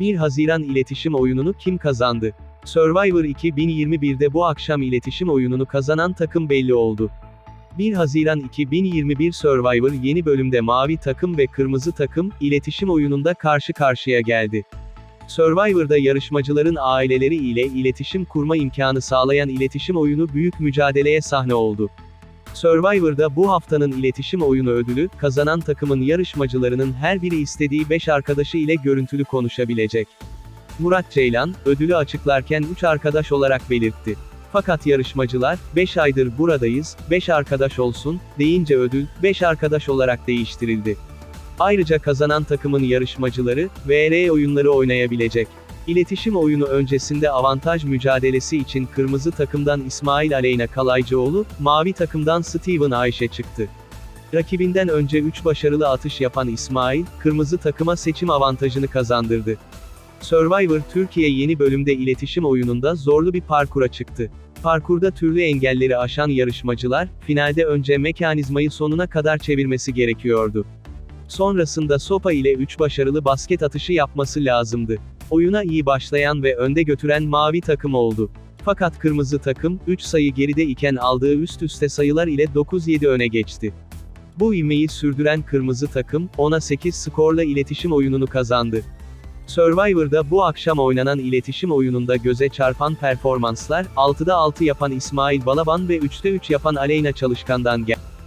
1 Haziran iletişim oyununu kim kazandı? Survivor 2021'de bu akşam iletişim oyununu kazanan takım belli oldu. 1 Haziran 2021 Survivor yeni bölümde mavi takım ve kırmızı takım, iletişim oyununda karşı karşıya geldi. Survivor'da yarışmacıların aileleri ile iletişim kurma imkanı sağlayan iletişim oyunu büyük mücadeleye sahne oldu. Survivor'da bu haftanın iletişim oyunu ödülü, kazanan takımın yarışmacılarının her biri istediği 5 arkadaşı ile görüntülü konuşabilecek. Murat Ceylan, ödülü açıklarken 3 arkadaş olarak belirtti. Fakat yarışmacılar, 5 aydır buradayız, 5 arkadaş olsun, deyince ödül, 5 arkadaş olarak değiştirildi. Ayrıca kazanan takımın yarışmacıları, VR oyunları oynayabilecek. İletişim oyunu öncesinde avantaj mücadelesi için kırmızı takımdan İsmail Aleyna Kalaycıoğlu, mavi takımdan Steven Ayşe çıktı. Rakibinden önce 3 başarılı atış yapan İsmail, kırmızı takıma seçim avantajını kazandırdı. Survivor Türkiye yeni bölümde iletişim oyununda zorlu bir parkura çıktı. Parkurda türlü engelleri aşan yarışmacılar, finalde önce mekanizmayı sonuna kadar çevirmesi gerekiyordu. Sonrasında sopa ile 3 başarılı basket atışı yapması lazımdı. Oyuna iyi başlayan ve önde götüren mavi takım oldu. Fakat kırmızı takım, 3 sayı geride iken aldığı üst üste sayılar ile 9-7 öne geçti. Bu ivmeyi sürdüren kırmızı takım, 10'a 8 skorla iletişim oyununu kazandı. Survivor'da bu akşam oynanan iletişim oyununda göze çarpan performanslar, 6'da 6 yapan İsmail Balaban ve 3'te 3 yapan Aleyna Çalışkan'dan geldi.